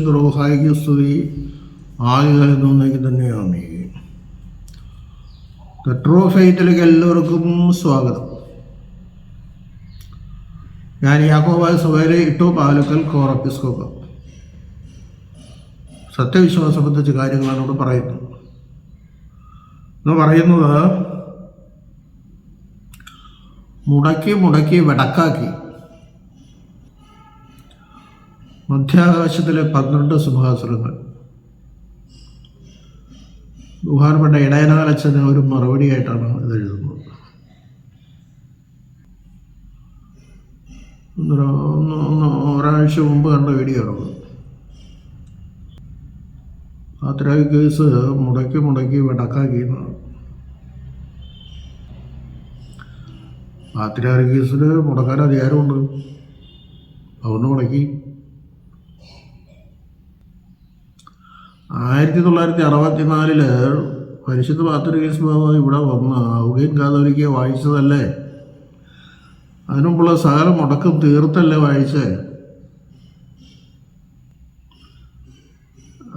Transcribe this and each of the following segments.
പരിശുദ്ധ റോഹായിക്ക് സ്തുതി തോന്നേക്ക് തന്നെയാണ് പെട്രോഫൈറ്റിലേക്ക് എല്ലാവർക്കും സ്വാഗതം. ഞാൻ യാക്കോബായ സഭയിലെ ഇട്ടോ പാലക്കൽ കോറപ്പിസ്കോപ്പ്. സത്യവിശ്വാസം സംബന്ധിച്ച കാര്യങ്ങളാണ് ഇവിടെ പറയുന്നത്. എന്ന് പറയുന്നത് മുടക്കി മുടക്കി വെടക്കാക്കി മധ്യാകാശത്തിലെ പന്ത്രണ്ട് സിംഹാസുരങ്ങൾ ബഹുമാനപ്പെട്ട ഇടയനാലച്ചന് ഒരു മറുപടിയായിട്ടാണ് ഇത് എഴുതുന്നത്. ഒരാഴ്ച മുമ്പ് കണ്ട വീഡിയോ ആണ് അത്രയും കേസ് മുടക്കി മുടക്കി വെടക്കാക്കി എന്നാണ് പാത്തിരാറ് കേസിൽ മുടക്കാൻ അധികാരമുണ്ട്. അതൊന്ന് മുടക്കി. ആയിരത്തി തൊള്ളായിരത്തി അറുപത്തി നാലിൽ പരിശുദ്ധ പാത്രികേസ് ബാബ ഇവിടെ വന്ന് ഔകയും കാതോലിക്ക വായിച്ചതല്ലേ? അതിനുമ്പുള്ള സകല മുടക്കം തീർത്തല്ലേ വായിച്ചേ?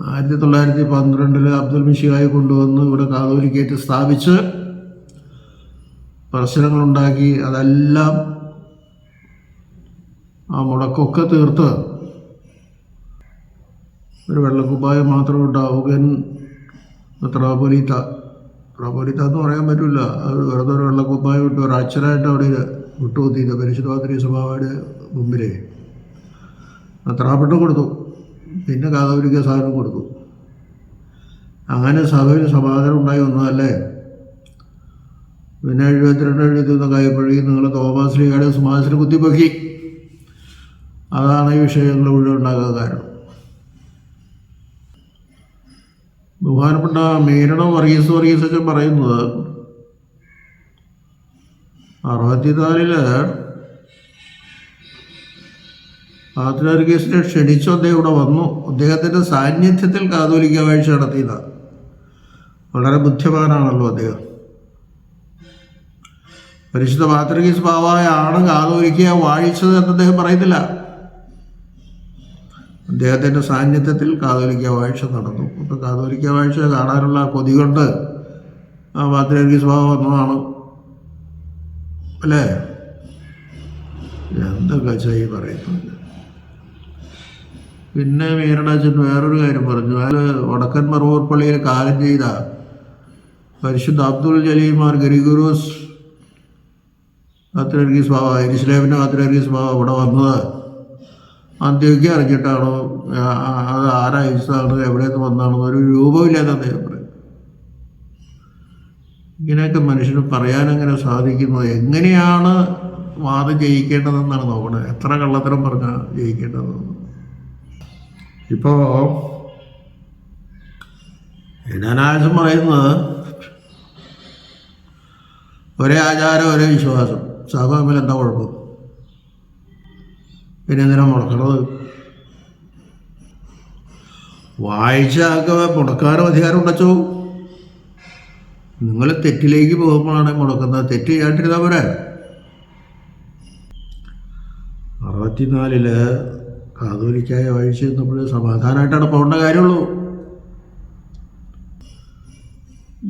ആയിരത്തി തൊള്ളായിരത്തി പന്ത്രണ്ടിൽ അബ്ദുൽ മിഷിഹായി കൊണ്ടുവന്ന് ഇവിടെ കാതോലിക്കേറ്റ് സ്ഥാപിച്ച് പ്രശ്നങ്ങളുണ്ടാക്കി അതെല്ലാം ആ മുടക്കൊക്കെ തീർത്ത് ഒരു വെള്ളക്കുപ്പായം മാത്രം ഉണ്ടാവുകൻ ത്രാപോലിത്ത ത്രാപോലിത്ത എന്ന് പറയാൻ പറ്റില്ല അത് വെറുതെ ഒരു വെള്ളക്കുപ്പായം ഇട്ട് ഒരു അച്ഛനായിട്ട് അവിടെ വിട്ടുകൂത്തിയത് പരിശുദ്ധാത്രി സ്വഭാവയുടെ മുമ്പിലേ. ത്രാപ്പെട്ടം കൊടുത്തു. പിന്നെ കാതോലിക്ക സാധനം കൊടുത്തു. അങ്ങനെ സഭയിൽ സമാധാനം ഉണ്ടായി ഒന്നതല്ലേ പിന്നെ എഴുപത്തിരണ്ട് എഴുപത്തിയൊന്നൊക്കെ ആയപ്പോഴേക്കും നിങ്ങൾ തോമാശ്രീയുടെ സമാധാനത്തിന് കുത്തിപ്പൊക്കി. അതാണ് ഈ വിഷയങ്ങൾ മുഴുവൻ ഉണ്ടാകാൻ കാരണം. ബഹുമാനപ്പെട്ട മേരണ വർഗീസ് വർഗീസ് ഒക്കെ പറയുന്നത് അറുപത്തിനാലിൽ പാത്രാർഗീസിനെ ക്ഷണിച്ചു അദ്ദേഹം ഇവിടെ വന്നു. അദ്ദേഹത്തിന്റെ സാന്നിധ്യത്തിൽ കാതോലിക്ക വാഴ്ച നടത്തിയതാണ് വളരെ ബുദ്ധിമാനാണല്ലോ അദ്ദേഹം. പരിശുദ്ധ പാത്രികീസ് ആണ് കാതോലിക്ക വാഴിച്ചത് എന്ന് അദ്ദേഹം പറയുന്നില്ല. അദ്ദേഹത്തിന്റെ സാന്നിധ്യത്തിൽ കാതോലിക്ക വാഴ്ച നടന്നു. അപ്പോൾ കാതോലിക്ക വാഴ്ച കാണാനുള്ള കൊതി കൊണ്ട് ആ പാത്രികീസ് സ്വഭാവം വന്നതാണ്. അല്ലേ? എന്തൊക്കെ ചെയ് പറയുന്നത്? പിന്നെ മീരണാച്ചൻ വേറൊരു കാര്യം പറഞ്ഞു. അയാൾ വടക്കൻ മറവൂർ പള്ളിയിൽ കാലം ചെയ്ത പരിശുദ്ധ അബ്ദുൽ ജലീമാർ ഗരിഗുറൂസ് പാത്രർഗീസ് ബാബ ഇസ്ലാമിന്റെ പാത്രർഗീസ് ബാബ ഇവിടെ വന്നത് അന്ത്യോഗ്യ അറിഞ്ഞിട്ടാണോ അത് ആരായുസാണ് എവിടെ നിന്ന് വന്നാണോ ഒരു രൂപമില്ലാന്ന് അദ്ദേഹം പറയും. ഇങ്ങനെയൊക്കെ മനുഷ്യന് പറയാനങ്ങനെ സാധിക്കുന്നത് എങ്ങനെയാണ് വാദം ജയിക്കേണ്ടതെന്നാണ് നോക്കുന്നത് എത്ര കള്ളത്തരം പറഞ്ഞാൽ ജയിക്കേണ്ടതെന്ന്. ഇപ്പോൾ ഇടനാശം പറയുന്നത് ഒരേ ആചാരം ഒരേ വിശ്വാസം. സഹോദരം എന്താ കുഴപ്പം? പിന്നെ എന്തിനാ മുടക്കണത്? വായിച്ചൊക്കെ മുടക്കാനും അധികാരം ഉണ്ടച്ചോ? നിങ്ങൾ തെറ്റിലേക്ക് പോകുമ്പോഴാണ് മുടക്കുന്നത്. തെറ്റ് ചെയ്യാണ്ടിരുന്നാൽ പോരെ. അറുപത്തിനാലിൽ കാതോലിക്കായ വായിച്ച് നമ്മൾ സമാധാനമായിട്ടാണ് പോകേണ്ട കാര്യമുള്ളൂ.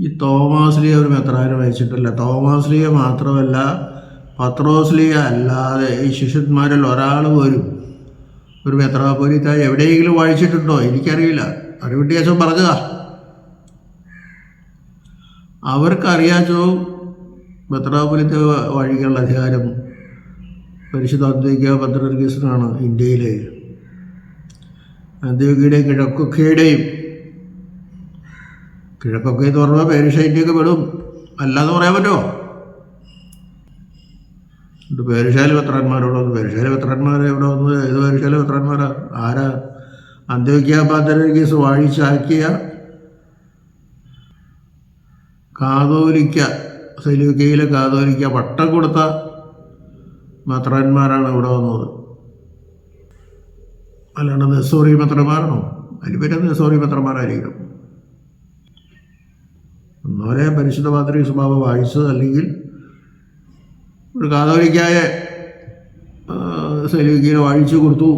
ഈ തോമാസ്ലിയ ഒരു മെത്രാനും അയച്ചിട്ടില്ല തോമാസ്ലിയ മാത്രമല്ല പത്രോസ്ലിയ അല്ലാതെ ഈ ശിഷ്യന്മാരിൽ ഒരാൾ പോലും ഒരു മെത്രാപോലിത്ത എവിടെയെങ്കിലും വായിച്ചിട്ടുണ്ടോ? എനിക്കറിയില്ല. അറിവിട്ടിയാച്ചോ പറഞ്ഞതാ. അവർക്കറിയാച്ചോ മെത്രാപോലിത്ത വഴികളുടെ അധികാരം പരിശുദ്ധ പത്രർഗീസിനാണ് ഇന്ത്യയിലെ അന്ത്യോഗ്യയുടെയും കിഴക്കൊക്കെയുടെയും കിഴക്കൊക്കെ എന്ന് പറഞ്ഞാൽ പേരുഷൈറ്റിയൊക്കെ പെടും. അല്ലാതെ പറയാൻ പറ്റുമോ? ഇത് പേരുശാലി പത്രന്മാരോട് പേരുശാലി എവിടെ വന്ന്? ഏത് പേരുശാലി പത്രന്മാരാ? ആരാ? അന്ത്യവിഖ്യാപാത്ര കേസ് വാഴിച്ചാക്കിയ കാതോലിക്ക സെലൂക്കയിലെ കാതോലിക്ക പട്ടം കൊടുത്ത പത്രന്മാരാണ് ഇവിടെ വന്നത്. അല്ലാണ്ട് നെസോറി പത്രന്മാരാണോ? അതിന് പേര് നെസോറി പത്രന്മാരായിരിക്കണം. ഒന്നോലെ പരിശുദ്ധ പാത്രീ സ്വഭാവം വായിച്ചത് അല്ലെങ്കിൽ ഒരു കാതോലിക്കായ സൈലിക്കിനെ വാഴിച്ചു കൊടുത്തു.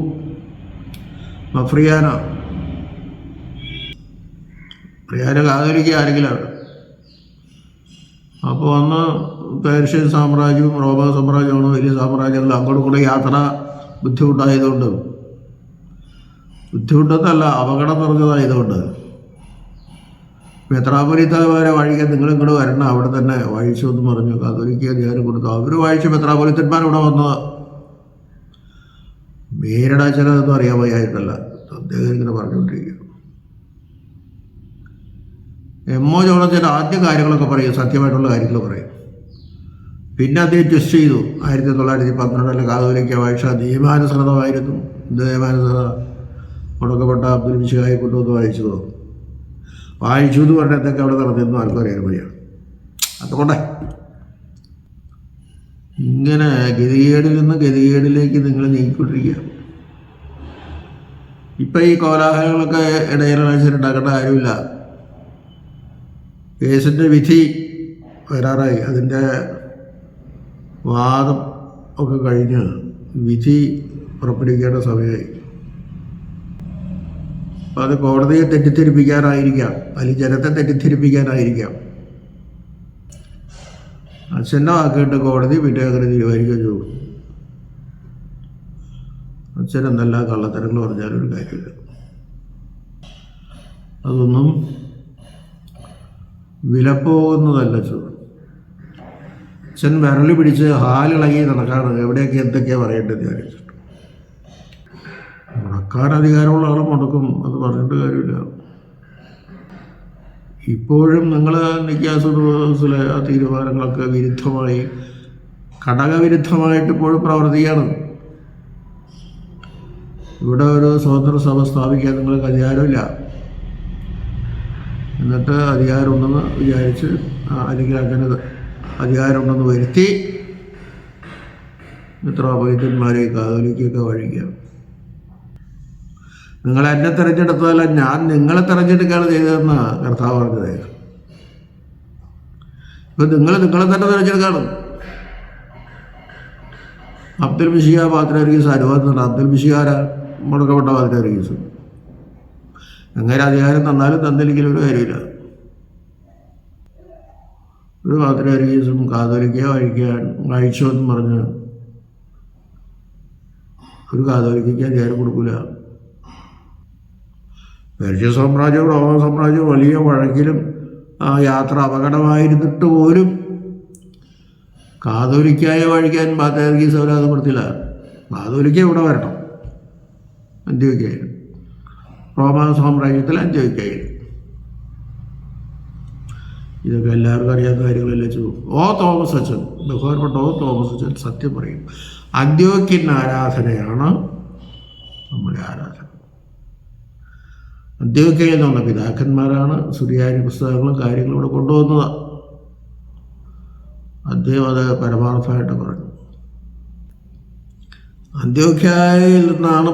മഫ്രിയാന. പ്രിയാന കാതോലിക്ക ആരെങ്കിലാണ്? അപ്പോൾ അന്ന് പേർഷ്യൻ സാമ്രാജ്യവും റോമ സാമ്രാജ്യമാണ് വലിയ സാമ്രാജ്യങ്ങൾ അങ്ങോട്ട് കൂടെ യാത്ര ബുദ്ധിമുട്ടായതുകൊണ്ട്. ബുദ്ധിമുട്ടെന്നല്ല അപകടം നിറഞ്ഞതായതുകൊണ്ട്. മെത്രാപൊലിത്തമാരെ വായിക്കാൻ നിങ്ങൾ ഇങ്ങോട്ട് വരണം. അവിടെ തന്നെ വായിച്ചു എന്ന് പറഞ്ഞു. കാതോലിക്ക ധ്യാനം കൊടുത്തു. അവർ വായിച്ച മെത്രാപൊലിത്തന്മാർ ഇവിടെ വന്നത്. മേരടാ ചിലതൊന്നും അറിയാൻ വയ്യായിട്ടല്ല അദ്ദേഹം ഇങ്ങനെ പറഞ്ഞുകൊണ്ടിരിക്കുന്നു. എം ഒ ജോണത്തിന്റെ ആദ്യ കാര്യങ്ങളൊക്കെ പറയും. സത്യമായിട്ടുള്ള കാര്യങ്ങൾ പറയും. പിന്നെ അദ്ദേഹം ട്വിസ്റ്റ് ചെയ്തു. ആയിരത്തി തൊള്ളായിരത്തി പന്ത്രണ്ടിലെ കാതോലിക്ക വായിച്ച നിയമാനുസൃതമായിരുന്നു നിയമാനുസൃത മുടക്കപ്പെട്ട അബ്ദുൽ മിഷായി കൊണ്ടുവന്ന് വായിച്ചതോ. വായിച്ചു എന്ന് പറഞ്ഞ എന്തൊക്കെ അവിടെ നടന്നിരുന്നു. ആർക്കും അറിയാൻ വയ്യ. അതുകൊണ്ടേ. ഇങ്ങനെ ഗതികേടിൽ നിന്ന് ഗതികേടിലേക്ക് നിങ്ങൾ നീക്കിക്കൊണ്ടിരിക്കുക ഇപ്പം ഈ കോലാഹലങ്ങളൊക്കെ ഇടയിലുണ്ടാക്കേണ്ട കാര്യമില്ല. കേസിന്റെ വിധി വരാറായി. അതിന്റെ വാദം ഒക്കെ കഴിഞ്ഞ് വിധി പുറപ്പെടുവിക്കേണ്ട സമയമായി. അത് കോടതിയെ തെറ്റിദ്ധരിപ്പിക്കാനായിരിക്കാം അല്ലെങ്കിൽ ജനത്തെ തെറ്റിദ്ധരിപ്പിക്കാനായിരിക്കാം അച്ഛനാക്കിയിട്ട് കോടതി പിന്നെ അങ്ങനെ തീരുമാനിക്കുകയും ചെയ്തു. അച്ഛൻ എന്തെല്ലാം കള്ളത്തരങ്ങൾ പറഞ്ഞാലും ഒരു കാര്യമില്ല. അതൊന്നും വിലപ്പോകുന്നതല്ല ചോ അച്ഛൻ വിരൽ പിടിച്ച് ഹാലിളകി നടക്കാണ്. എവിടെയൊക്കെ എന്തൊക്കെയാണ് പറയേണ്ടത് വിചാരിച്ചിട്ട് മുടക്കാൻ അധികാരമുള്ള ആളെ മുടക്കും അത് പറഞ്ഞിട്ട് കാര്യമില്ല. ഇപ്പോഴും നിങ്ങൾ നിക്കാസിലെ ആ തീരുമാനങ്ങളൊക്കെ വിരുദ്ധമായി ഘടകവിരുദ്ധമായിട്ട് ഇപ്പോഴും പ്രവർത്തിക്കുകയാണ് ഇവിടെ ഒരു സ്വതന്ത്ര സഭ സ്ഥാപിക്കാൻ നിങ്ങൾക്ക് അധികാരമില്ല. എന്നിട്ട് അധികാരമുണ്ടെന്ന് വിചാരിച്ച് അല്ലെങ്കിൽ അങ്ങനെ അധികാരമുണ്ടെന്ന് വരുത്തി മിത്രോപൈതന്മാരെ കാതോലിക്കൊക്കെ വഴിക്കാം. നിങ്ങൾ എന്നെ തിരഞ്ഞെടുത്തതല്ല ഞാൻ നിങ്ങളെ തിരഞ്ഞെടുക്കുകയാണ് ചെയ്തതെന്ന് കർത്താവ് പറഞ്ഞത്. ഇപ്പം നിങ്ങൾ നിങ്ങളെ തന്നെ തിരഞ്ഞെടുക്കുകയാണ്. അബ്ദുൽ മിഷിക പാത്രീസ് അനുവാദം അബ്ദുൽ മിഷികാര മുടക്കപ്പെട്ട പാത്രീസ് അങ്ങനെ അധികാരം തന്നാലും തന്നില്ലെങ്കിലും ഒരു കാര്യമില്ല. ഒരു പാത്രീസും കാതോലിക്ക കഴിക്കാൻ അഴിച്ചോ എന്ന് പറഞ്ഞ് ഒരു കാതോലിക്കയ്ക്ക് അധികാരം കൊടുക്കില്ല പേർഷ്യ സാമ്രാജ്യവും റോമൻ സാമ്രാജ്യവും വലിയ വഴക്കിലും യാത്ര അപകടമായിരുന്നിട്ട് പോലും കാതോലിക്കായ വഴിക്കാൻ പാത്തേർഗീസ് അവരാധപ്പെടുത്തില്ല കാതോലിക്ക ഇവിടെ വരണം. അന്ത്യോക്കായിരുന്നു റോമൻ സാമ്രാജ്യത്തിൽ അന്ത്യോക്കായിരുന്നു ഇതൊക്കെ എല്ലാവർക്കും അറിയാവുന്ന കാര്യങ്ങളല്ലേ ചോ ഓ തോമസ് അച്ഛൻ. ബഹുമാനപ്പെട്ട ഓ തോമസ് അച്ഛൻ സത്യം പറയും. അന്ത്യോക്കിൻ ആരാധനയാണ്? നമ്മുടെ ആരാധന. അന്ത്യോക്യയിൽ നിന്നുള്ള പിതാക്കന്മാരാണ് സുറിയാനി പുസ്തകങ്ങളും കാര്യങ്ങളും ഇവിടെ കൊണ്ടുവന്നത്. അദ്ദേഹം അത് പരമാർത്ഥമായിട്ട് പറഞ്ഞു. അന്ത്യോഖ്യായിൽ നിന്നാണ്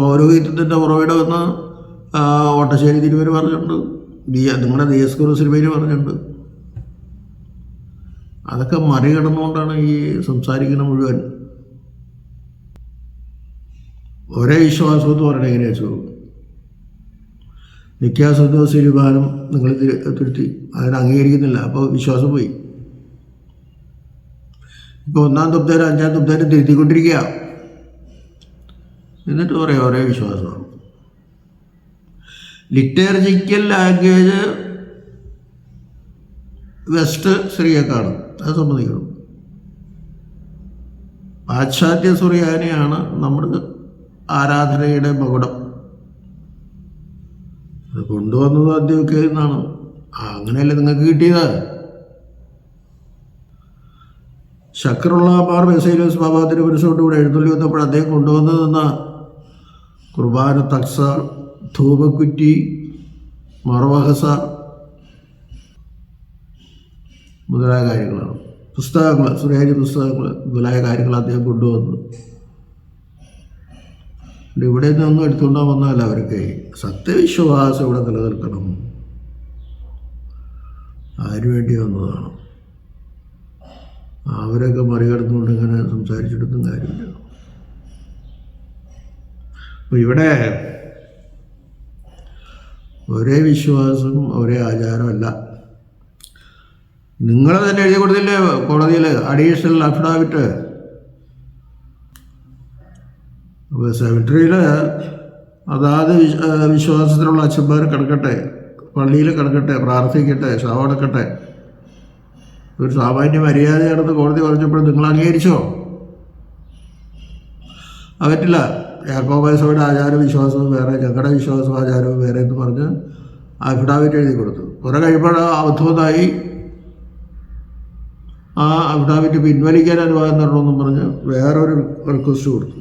പൗരോഹിത്യത്തിന്റെ ഉറവിടമെന്ന് ഓട്ടശ്ശേരി തിരുവര് പറഞ്ഞിട്ടുണ്ട്. നിങ്ങളുടെ ദിയസ്കുറു സിനിമയിൽ പറഞ്ഞിട്ടുണ്ട്. അതൊക്കെ മറികടന്നുകൊണ്ടാണ് ഈ സംസാരിക്കുന്ന മുഴുവൻ. ഒരേ വിശ്വാസം എന്ന് പറയണത് എങ്ങനെയാ വെച്ചു നിത്യാസത്വ തീരുമാനം നിങ്ങൾ തിരു- തിരുത്തി അതിനെ അംഗീകരിക്കുന്നില്ല. അപ്പോൾ വിശ്വാസം പോയി. ഇപ്പോൾ ഒന്നാം തുപ്തേരും അഞ്ചാം തുപ്തേരും തിരുത്തിക്കൊണ്ടിരിക്കുക എന്നിട്ട് കുറേ കുറേ വിശ്വാസമാണ്. ലിറ്റേർജിക്കൽ ലാംഗ്വേജ് വെസ്റ്റ് സ്ത്രീയെക്കാണ് അത് സമ്മതിക്കണം. പാശ്ചാത്യ സുറിയാനിയാണ് നമ്മുടെ ആരാധനയുടെ മകുടം. അത് കൊണ്ടുവന്നത് ആദ്യമൊക്കെ എന്നാണ്. അങ്ങനെയല്ലേ നിങ്ങൾക്ക് കിട്ടിയത്? ശക്കറുള്ള മാർ ബെസൈലോസ് ബാബാത്തിന്റെ പുരുഷോട്ട് കൂടെ എഴുന്നള്ളി വന്നപ്പോൾ അദ്ദേഹം കൊണ്ടുവന്നതെന്ന കുർബാന തക്സ ധൂപക്കുറ്റി മറവഹസ മുതലായ കാര്യങ്ങളാണ്. പുസ്തകങ്ങൾ സുരേരി പുസ്തകങ്ങൾ മുതലായ കാര്യങ്ങൾ അദ്ദേഹം കൊണ്ടുവന്നു. ഇവിടെ നിന്നൊന്നും എടുത്തുകൊണ്ടോ വന്നതല്ല അവർക്ക്. സത്യവിശ്വാസം ഇവിടെ നിലനിൽക്കണം. അതിനുവേണ്ടി വന്നതാണ്? അവരൊക്കെ മറികടന്നുകൊണ്ട് ഇങ്ങനെ സംസാരിച്ചിട്ടൊന്നും കാര്യമില്ല. അപ്പോൾ ഇവിടെ ഒരേ വിശ്വാസം ഒരേ ആചാരമല്ല. നിങ്ങൾ തന്നെ എഴുതി കൊടുത്തില്ലേ കോടതിയിൽ അഡീഷണൽ അഫിഡാവിറ്റ്. അപ്പോൾ സെമിട്രിയിൽ അതാത് വിശ്വാസത്തിലുള്ള അച്ഛന്മാർ കിടക്കട്ടെ പള്ളിയിൽ കിടക്കട്ടെ പ്രാർത്ഥിക്കട്ടെ ശവടക്കട്ടെ ഒരു സാമാന്യ മര്യാദയാണെന്ന് കോടതി പറഞ്ഞപ്പോൾ നിങ്ങൾ അംഗീകരിച്ചോ? പറ്റില്ല ആചാര വിശ്വാസവും വേറെ ഞങ്ങളുടെ വിശ്വാസവും ആചാരവും വേറെ എന്ന് പറഞ്ഞ് അഫിഡാവിറ്റ് എഴുതി കൊടുത്തു. കുറെ കഴിയുമ്പോൾ അബദ്ധമായി ആ അഫിഡാവിറ്റ് പിൻവലിക്കാൻ അനുവാദം തരണമെന്നും പറഞ്ഞ് വേറൊരു റിക്വസ്റ്റ് കൊടുത്തു.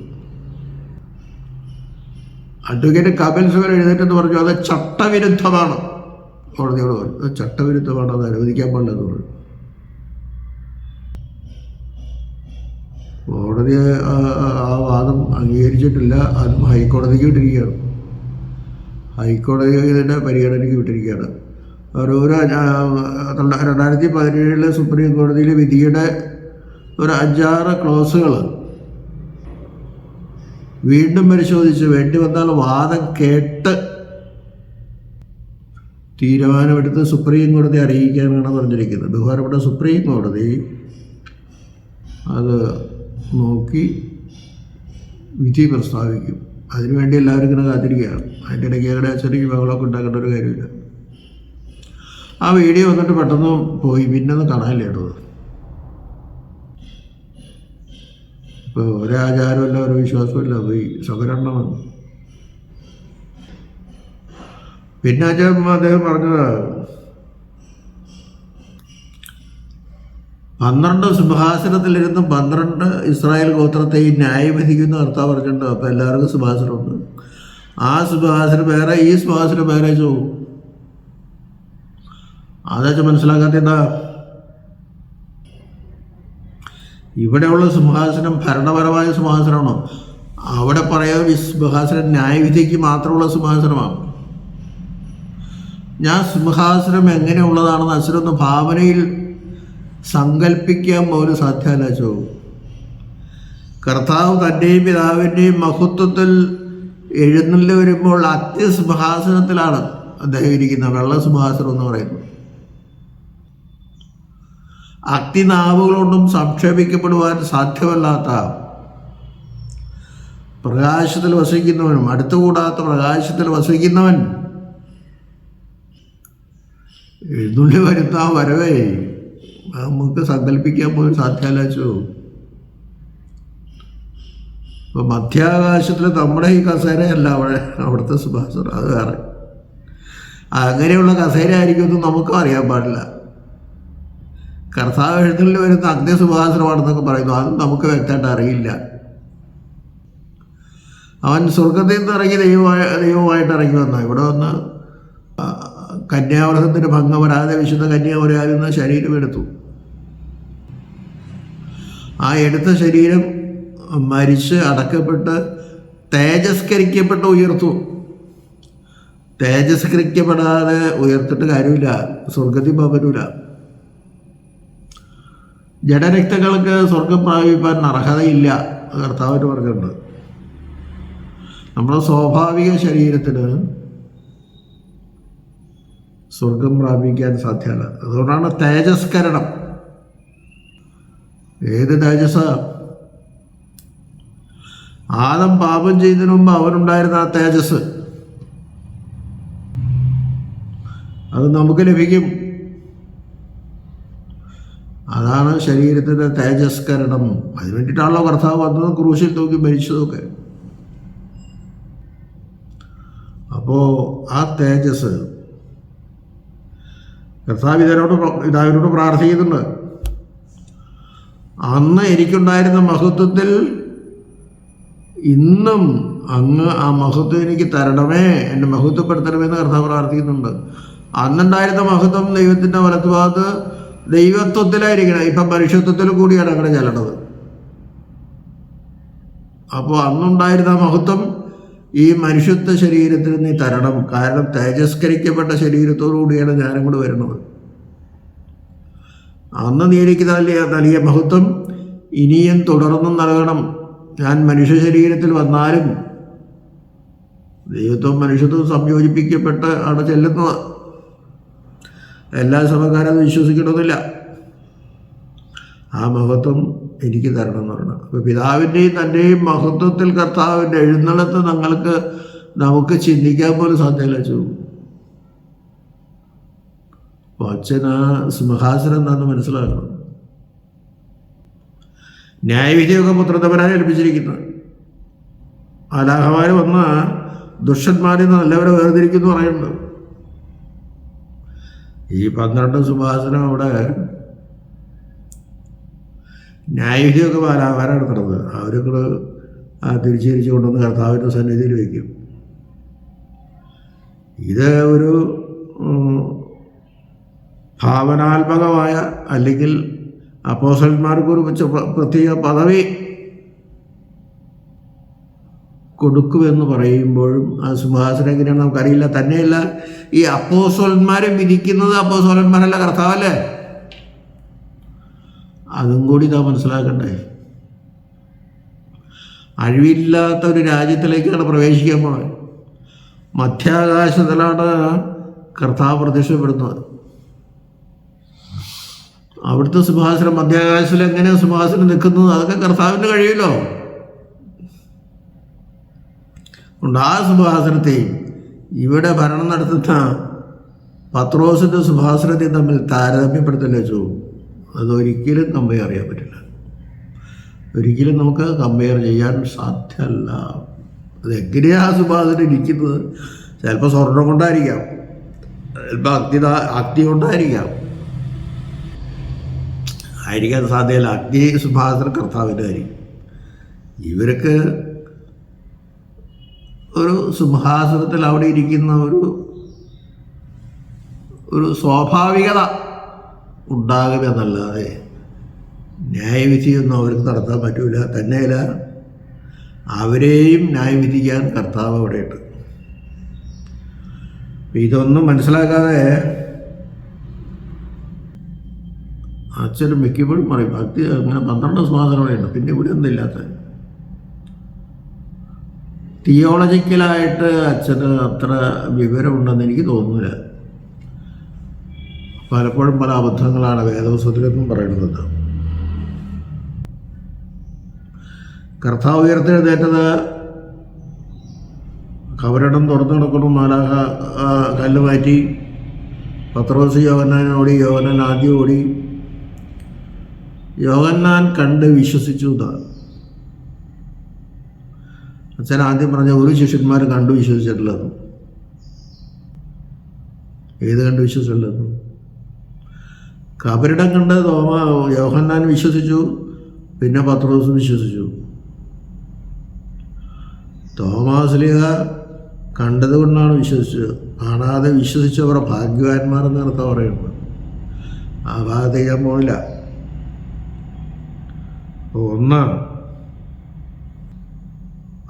അഡ്വക്കേറ്റ് കപിൽ സിബൽ എഴുന്നേറ്റെന്ന് പറഞ്ഞു അത് ചട്ടവിരുദ്ധമാണ്. കോടതിയോട് പറഞ്ഞു അത് ചട്ടവിരുദ്ധമാണ് അത് അനുവദിക്കാൻ പാടില്ലെന്ന് പറഞ്ഞു. കോടതി ആ- വാദം അംഗീകരിച്ചിട്ടില്ല അതും ഹൈക്കോടതിക്ക് വിട്ടിരിക്കുകയാണ്. ഹൈക്കോടതി ഇതിന്റെ പരിഗണനയ്ക്ക് വിട്ടിരിക്കുകയാണ്. അഞ്ചാ- രണ്ടായിരത്തി പതിനേഴിലെ സുപ്രീം കോടതിയിലെ വിധിയുടെ ഒരു അഞ്ചാറ് ക്ലോസുകൾ വീണ്ടും പരിശോധിച്ച് വേണ്ടി വന്നാൽ വാദം കേട്ട് തീരുമാനമെടുത്ത് സുപ്രീം കോടതി അറിയിക്കാനാണ് പറഞ്ഞിരിക്കുന്നത്. ബഹുമാനപ്പെട്ട സുപ്രീം കോടതി അത് നോക്കി വിധി പ്രസ്താവിക്കും. അതിനുവേണ്ടി എല്ലാവരും ഇങ്ങനെ കാത്തിരിക്കുകയാണ്. അതിന്റെ ഇടയ്ക്ക് ഞങ്ങളുടെ അച്ഛനക്ക് ബഹളമൊക്കെ ഉണ്ടാക്കേണ്ട ഒരു കാര്യമില്ല. ആ വീഡിയോ വന്നിട്ട് പെട്ടെന്ന് പോയി. പിന്നെ ഒന്ന് കാണാനില്ല ഇപ്പോൾ ഒരാചാരമല്ല ഒരു വിശ്വാസമില്ല പോയി സ്വകരണ്ണമാണ് പിന്നെ അച്ഛൻ അദ്ദേഹം പറഞ്ഞത് പന്ത്രണ്ട് സിംഹാസനത്തിലിരുന്ന് പന്ത്രണ്ട് ഇസ്രായേൽ ഗോത്രത്തെ ഈ ന്യായം വിധിക്കുന്ന കർത്താവ് പറഞ്ഞിട്ടുണ്ട്. അപ്പോൾ എല്ലാവർക്കും സിംഹാസനമുണ്ട്. ആ സിംഹാസനം വേറെ ഈ സിംഹാസനം വേറെ ചോവും അതൊക്കെ മനസ്സിലാക്കാത്ത എന്താ? ഇവിടെയുള്ള സിംഹാസനം ഭരണപരമായ സിംഹാസനമാണോ? അവിടെ പറയാൻ സിംഹാസനം ന്യായവിധിക്ക് മാത്രമുള്ള സിംഹാസനമാണ്? ഞാൻ സിംഹാസനം എങ്ങനെയുള്ളതാണെന്ന് അച്ഛനൊന്ന് ഭാവനയിൽ സങ്കല്പിക്കാൻ പോലും സാധ്യമല്ല ചോ കർത്താവ് തന്റെയും പിതാവിന്റെയും മഹത്വത്തിൽ എഴുന്നള്ളി വരുമ്പോൾ അത്യസിംഹാസനത്തിലാണ് അദ്ദേഹം ഇരിക്കുന്നത്. വെള്ള സിംഹാസനം എന്ന് പറയുന്നത്. അഗ്നിനാവുകളൊന്നും സംക്ഷേപിക്കപ്പെടുവാൻ സാധ്യമല്ലാത്ത പ്രകാശത്തിൽ വസിക്കുന്നവനും അടുത്തുകൂടാത്ത പ്രകാശത്തിൽ വസിക്കുന്നവൻ എഴുന്നള്ളി വരുന്ന വരവേ. നമുക്ക് സങ്കല്പിക്കാൻ പോലും സാധ്യമല്ല ഇപ്പൊ മധ്യാകാശത്തിൽ നമ്മുടെ ഈ കസേരയല്ല അവിടെ അവിടുത്തെ സുഭാഷർ അത് വേറെ അങ്ങനെയുള്ള കസേര ആയിരിക്കുമെന്ന് നമുക്കും അറിയാൻ പാടില്ല. കർത്താവ് എഴുന്നള്ളിൽ വരുന്ന അഗ്നി സുഭാസനമാണെന്നൊക്കെ പറയുന്നു. അത് നമുക്ക് വ്യക്തമായിട്ട് അറിയില്ല. അവൻ സ്വർഗത്തിൽ നിന്ന് ഇറങ്ങി ദൈവമായ ദൈവമായിട്ട് ഇറങ്ങി വന്ന. ഇവിടെ വന്ന് കന്യാവ്രതത്തിന്റെ ഭംഗം വരാതെ വിശുദ്ധ കന്യാവരാകുന്ന ശരീരം എടുത്തു. ആ എടുത്ത ശരീരം മരിച്ച് അടക്കപ്പെട്ട് തേജസ്കരിക്കപ്പെട്ട് ഉയർത്തു. തേജസ്കരിക്കപ്പെടാതെ ഉയർത്തിട്ട് കാര്യമില്ല. സ്വർഗത്തിൽ പോകാൻ പറ്റൂല. ജഡരക്തങ്ങൾക്ക് സ്വർഗം പ്രാപിപ്പാൻ അർഹതയില്ല കർത്താവ് പറഞ്ഞിട്ടുണ്ട്. നമ്മുടെ സ്വാഭാവിക ശരീരത്തിന് സ്വർഗം പ്രാപിക്കാൻ സാധ്യമല്ല. അതുകൊണ്ടാണ് തേജസ്കരണം. ഏത് തേജസ് ആദം പാപം ചെയ്തതിനു മുമ്പ് അവനുണ്ടായിരുന്ന ആ തേജസ് അത് നമുക്ക് ലഭിക്കും. അതാണ് ശരീരത്തിന്റെ തേജസ്കരണം. അതിന് വേണ്ടിയിട്ടാണല്ലോ കർത്താവ് വന്നത് ക്രൂശിൽ തൂക്കി മരിച്ചതൊക്കെ. അപ്പോൾ ആ തേജസ് കർത്താവ് ഇതരോട് ഇതാവിനോട് പ്രാർത്ഥിക്കുന്നുണ്ട്. അന്ന് എനിക്കുണ്ടായിരുന്ന മഹത്വത്തിൽ ഇന്നും അങ്ങ് ആ മഹത്വം എനിക്ക് തരണമേ എന്നെ മഹത്വപ്പെടുത്തണമെന്ന് കർത്താവ് പ്രാർത്ഥിക്കുന്നുണ്ട്. അന്നുണ്ടായിരുന്ന മഹത്വം ദൈവത്തിന്റെ വലത്തുഭാഗത്ത് ദൈവത്വത്തിലായിരിക്കണം. ഇപ്പം മനുഷ്യത്വത്തിൽ കൂടിയാണ് അങ്ങനെ ചെല്ലണത്. അപ്പോൾ അന്നുണ്ടായിരുന്ന മഹത്വം ഈ മനുഷ്യത്വ ശരീരത്തിൽ നീ തരണം. കാരണം തേജസ്കരിക്കപ്പെട്ട ശരീരത്തോടുകൂടിയാണ് ഞാനും കൂടെ വരുന്നത്. അന്ന് നീ നൽകിയ നൽകിയ മഹത്വം ഇനിയും തുടർന്നും നൽകണം. ഞാൻ മനുഷ്യ ശരീരത്തിൽ വന്നാലും ദൈവത്വം മനുഷ്യത്വം സംയോജിപ്പിക്കപ്പെട്ട് ആണ് ചെല്ലുന്നത് എല്ലാ സഭക്കാരും അത് വിശ്വസിക്കണമെന്നില്ല. ആ മഹത്വം എനിക്ക് തരണം എന്ന് പറഞ്ഞു അപ്പോൾ പിതാവിന്റെയും തന്റെയും മഹത്വത്തിൽ കർത്താവിന്റെ എഴുന്നള്ളത്ത് ഞങ്ങൾക്ക് നമുക്ക് ചിന്തിക്കാൻ പോലും സാധ്യമല്ല ചോദിക്കും അപ്പോൾ അച്ഛൻ ആ സിംഹാസനം എന്താണെന്ന് മനസ്സിലാക്കണം. ന്യായവിധിയൊക്കെ പുത്രത്തവരാണ് ഏൽപ്പിച്ചിരിക്കുന്നത് അലാഹമാർ വന്ന ദുഷ്ടന്മാരിൽ നിന്ന് നല്ലവരെ വേർതിരിക്കുന്നു പറയുന്നുണ്ട്. ഈ പന്ത്രണ്ട് സുഭാസനം അവിടെ ന്യായവിധിയൊക്കെ ബാലാഹാരം നടത്തുന്നത്. അവരൊക്കെ ആ തിരിച്ചിരിച്ചു കൊണ്ടുവന്ന് കർത്താവിന്റെ സന്നിധിയിൽ വയ്ക്കും. ഇത് ഒരു ഭാവനാത്മകമായ അല്ലെങ്കിൽ അപ്പോസന്മാർക്ക് ഒരു പ്രത്യേക പദവി കൊടുക്കുമെന്ന് പറയുമ്പോഴും ആ സിംഹാസനം എങ്ങനെയാണ് നമുക്കറിയില്ല. തന്നെയല്ല ഈ അപ്പോസോലന്മാരെ വിധിക്കുന്നത് അപ്പോസോലന്മാരല്ല കർത്താവല്ലേ? അതും കൂടി നാം മനസ്സിലാക്കണ്ടേ. അഴിവില്ലാത്ത ഒരു രാജ്യത്തിലേക്കാണ് പ്രവേശിക്കാൻ പോണത്. മധ്യാകാശത്തിലാണ് കർത്താവ് പ്രത്യക്ഷപ്പെടുന്നത്. അവിടുത്തെ സിംഹാസനം മധ്യാകാശത്തിൽ എങ്ങനെയാണ് സിംഹാസനം നിൽക്കുന്നത്? അതൊക്കെ കർത്താവിന് കഴിയുമല്ലോ ഉണ്ട് ആ സുഭാസനത്തെയും ഇവിടെ ഭരണം നടത്തുന്ന പത്രോസിന്റെ സുഭാസനത്തെയും തമ്മിൽ താരതമ്യപ്പെടുത്തല്ലേ ചോ അതൊരിക്കലും കമ്പയർ അറിയാൻ പറ്റില്ല. ഒരിക്കലും നമുക്ക് കമ്പയർ ചെയ്യാൻ സാധ്യമല്ല. അതെങ്ങനെയാ ആ സുഭാസനം ഇരിക്കുന്നത്? ചിലപ്പോൾ സ്വർണം കൊണ്ടായിരിക്കാം. ചിലപ്പോൾ അഗ്നി അഗ്നി കൊണ്ടായിരിക്കാം. ആയിരിക്കാൻ സാധ്യമല്ല അഗ്നി സുഭാസന കർത്താവിന്റെ ആയിരിക്കും ഇവർക്ക് ഒരു സിംഹാസനത്തിൽ അവിടെ ഇരിക്കുന്ന ഒരു ഒരു സ്വാഭാവികത ഉണ്ടാകുമെന്നല്ലാതെ ന്യായവിധിയൊന്നും അവർക്ക് നടത്താൻ പറ്റൂല. തന്നെയല്ല അവരെയും ന്യായവിധിക്കാൻ കർത്താവ് അവിടെയുണ്ട്. ഇതൊന്നും മനസ്സിലാക്കാതെ അച്ഛനും മിക്കപ്പോഴും പറയും ഭക്തി അങ്ങനെ പന്ത്രണ്ട് അവിടെയുണ്ട് പിന്നെ ഇവിടെ ഒന്നും ഇല്ലാത്ത തിയോളജിക്കലായിട്ട് അച്ഛന് അത്ര വിവരമുണ്ടെന്ന് എനിക്ക് തോന്നുന്നില്ല. പലപ്പോഴും പല അബദ്ധങ്ങളാണ് വേദവസ്വത്തിലെന്നും പറയുന്നത്. കർത്താവ് ഉയർത്തെഴുന്നേറ്റത് കവരടം തുറന്നു കിടക്കണം മാലാഹ കല്ല് മാറ്റി. പത്രോസ് യോഗന്നാൻ ഓടി യോഗനാൻ ആദ്യം ഓടി യോഗന്നാൻ കണ്ട് വിശ്വസിച്ചു എന്നാണ് അച്ഛൻ ആദ്യം പറഞ്ഞ ഒരു ശിഷ്യന്മാർ കണ്ടു വിശ്വസിച്ചിട്ടുള്ളത്. ഏത് കണ്ടു വിശ്വസിച്ചിട്ടുള്ളത്? കബരിടം കണ്ട് തോമ യോഹന്നാൻ വിശ്വസിച്ചു പിന്നെ പത്രോസ് വിശ്വസിച്ചു. തോമാസ്ലിഹ കണ്ടതുകൊണ്ടാണ് വിശ്വസിച്ചത്. കാണാതെ വിശ്വസിച്ചവർ ഭാഗ്യവാന്മാർ എന്ന് അർത്ഥം പറയുന്നത്. ആ ഭാഗത്തേക്ക് ഞാൻ പോകില്ല ഒന്നാണ് ഒന്ന്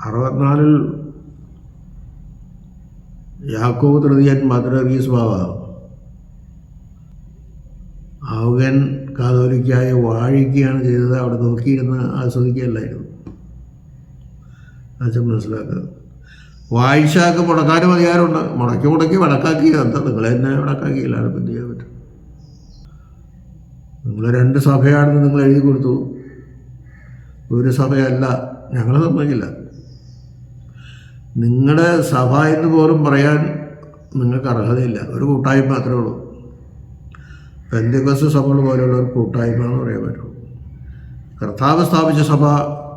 അറുപത്തിനാലിൽ യാക്കോബ് തൃതീയൻ മദ്രീസ് സ്വഭാവം ആവുകൻ കാതോലിക്കായി വാഴിക്കുകയാണ് ചെയ്തത്. അവിടെ നോക്കിയിരുന്ന് ആസ്വദിക്കുകയല്ലായിരുന്നു. അച്ഛൻ മനസ്സിലാക്കുക വായിച്ചാക്ക് മുടക്കാനും അധികാരമുണ്ട്. മുടക്കി മുടക്കി വടക്കാക്കി. എന്താ നിങ്ങൾ എന്നെ വടക്കാക്കിയില്ല അടുപ്പം ചെയ്യാൻ പറ്റും? നിങ്ങൾ രണ്ട് സഭയാണെന്ന് നിങ്ങൾ എഴുതി കൊടുത്തു. ഒരു സഭയല്ല. ഞങ്ങളെ സമ്മതിക്കില്ല നിങ്ങളുടെ സഭ എന്ന് പോലും പറയാൻ നിങ്ങൾക്ക് അർഹതയില്ല. ഒരു കൂട്ടായ്മ മാത്രമേ ഉള്ളൂ. പെന്തിക്കസ് സഭകൾ പോലെയുള്ള ഒരു കൂട്ടായ്മ എന്ന് പറയാൻ പറ്റും കർത്താവ് സ്ഥാപിച്ച സഭ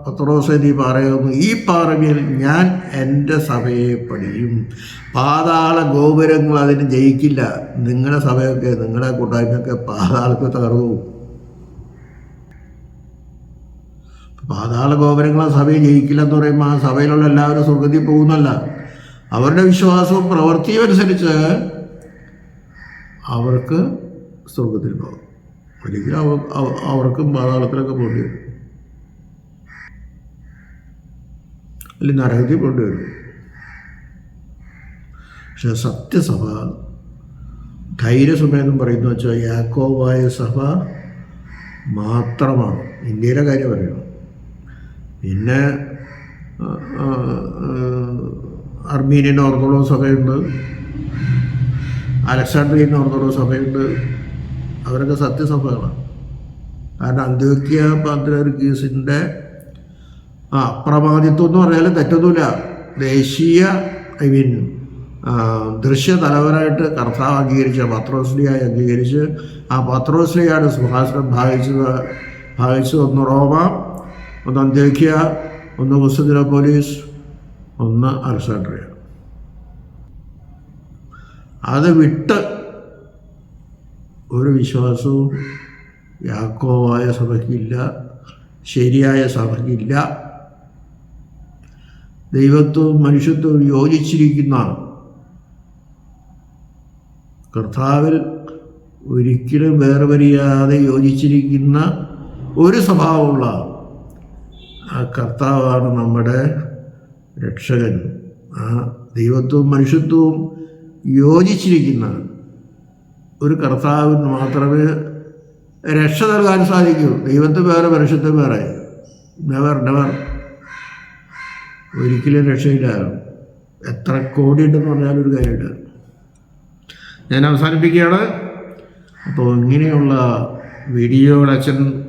പത്ര പറയുന്നു ഈ പാറമേൽ ഞാൻ എന്റെ സഭയെ പണിയും. പാതാള ഗോപുരങ്ങൾ അതിന് ജയിക്കില്ല. നിങ്ങളുടെ സഭയൊക്കെ നിങ്ങളുടെ കൂട്ടായ്മയൊക്കെ പാതാളത്തിൽ തകർന്നു പോകും പാതാള ഗോപുരങ്ങളെ സഭയെ ജയിക്കില്ലെന്ന് പറയുമ്പോൾ ആ സഭയിലുള്ള എല്ലാവരും സ്വർഗത്തിൽ പോകുന്നല്ല. അവരുടെ വിശ്വാസവും പ്രവൃത്തിയും അനുസരിച്ച് അവർക്ക് സ്വർഗത്തിൽ പോകും. അല്ലെങ്കിൽ അവ അവ- അവർക്കും പാതാളത്തിലൊക്കെ പോകേണ്ടി വരും. അല്ലെങ്കിൽ നരകത്തിൽ പോകേണ്ടി വരും. പക്ഷെ സത്യസഭ ധൈര്യസമയം പറയുന്ന വെച്ചാൽ യാക്കോവായ സഭ മാത്രമാണ്. ഇന്ത്യയിലെ കാര്യം പറയണം പിന്നെ അർമീനിയൻ ഓർത്തഡോക്സ് സഭയുണ്ട് അലക്സാണ്ട്രിയൻ ഓർത്തഡോക്സ് സഭയുണ്ട് അവരൊക്കെ സത്യസഭകളാണ്. കാരണം അന്ത്യോക്യ പാത്രീസിന്റെ ആ അപ്രമാദിത്വം എന്ന് പറഞ്ഞാൽ തെറ്റൊന്നുമില്ല. ദേശീയ ഐ മീൻ ദൃശ്യ തലവനായിട്ട് കർത്താവ് അംഗീകരിച്ച പത്രോസ്ലിയായി അംഗീകരിച്ച് ആ പത്രോസ്ലിയാണ് സിംഹാസനം ഭാവിച്ചത് ഭാവിച്ചതൊന്ന് റോമ ഒന്ന് അന്ത്യോക്യ ഒന്ന് പോലീസ് ഒന്ന് അലക്സാണ്ട്രിയ അത് വിട്ട് ഒരു വിശ്വാസവും യാക്കോവായ സഭയ്ക്കില്ല ശരിയായ സഭയ്ക്കില്ല. ദൈവത്വവും മനുഷ്യത്വവും യോജിച്ചിരിക്കുന്ന കർത്താവിൽ ഒരിക്കലും വേർപരിയാതെ യോജിച്ചിരിക്കുന്ന ഒരു സ്വഭാവമുള്ള ആ കർത്താവാണ് നമ്മുടെ രക്ഷകൻ. ആ ദൈവത്വവും മനുഷ്യത്വവും യോജിച്ചിരിക്കുന്ന ഒരു കർത്താവിന് മാത്രമേ രക്ഷ നൽകാൻ സാധിക്കൂ. ദൈവത്തെ വേറെ മനുഷ്യത്വം വേറെ. നെവർ നെവർ ഒരിക്കലും രക്ഷയില്ല. എത്ര കോടിയുണ്ടെന്ന് പറഞ്ഞാലും ഒരു കാര്യമില്ല. ഞാൻ അവസാനിപ്പിക്കുകയാണ്. അപ്പോൾ ഇങ്ങനെയുള്ള വീഡിയോകൾ അച്ഛൻ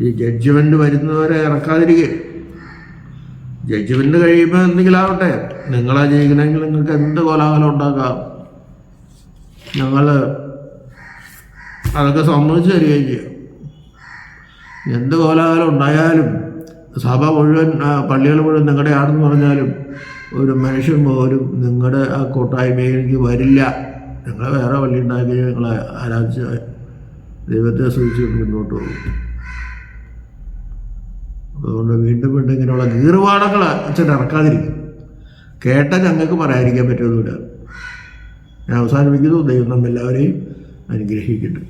ഈ ജഡ്ജ്മെന്റ് വരുന്നവരെ ഇറക്കാതിരിക്കുക. ജഡ്ജ്മെന്റ് കഴിയുമ്പോൾ എന്തെങ്കിലും ആവട്ടെ. നിങ്ങളാ ജയിക്കണമെങ്കിൽ നിങ്ങൾക്ക് എന്ത് കോലാഹലം ഉണ്ടാക്കാം? ഞങ്ങൾ അതൊക്കെ സമ്മതിച്ച് തരികയും ചെയ്യും. എന്ത് കോലാഹലം ഉണ്ടായാലും സഭ മുഴുവൻ പള്ളികൾ മുഴുവൻ നിങ്ങളുടെ ആണെന്ന് പറഞ്ഞാലും ഒരു മനുഷ്യൻ പോലും നിങ്ങളുടെ ആ കൂട്ടായ്മയിലേക്ക് വരില്ല. നിങ്ങൾ വേറെ പള്ളി ഉണ്ടാക്കി നിങ്ങളെ ആരാധിച്ച് ദൈവത്തെ സൂചിച്ച് മുന്നോട്ട് പോകും. അതുകൊണ്ട് വീണ്ടും വീണ്ടും ഇങ്ങനെയുള്ള ഗീർവാടങ്ങൾ അച്ഛൻ ഇറക്കാതിരിക്കും കേട്ട ഞങ്ങൾക്ക് പറയാതിരിക്കാൻ പറ്റുമെന്നില്ല ഞാൻ അവസാനിപ്പിക്കുന്നു. ദൈവം നമ്മെല്ലാവരെയും അനുഗ്രഹിക്കട്ടെ.